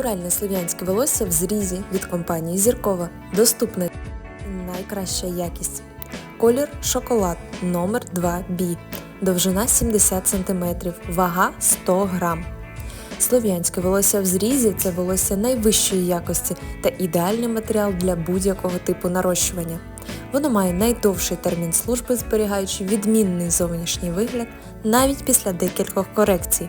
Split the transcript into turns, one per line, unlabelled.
Натуральне слов'янське волосся в зрізі від компанії Зіркова. Доступне найкраща якість. Колір шоколад номер 2B. Довжина 70 см, вага 100 грам. Слов'янське волосся в зрізі це волосся найвищої якості та ідеальний матеріал для будь-якого типу нарощування. Воно має найдовший термін служби, зберігаючи відмінний зовнішній вигляд навіть після декількох корекцій.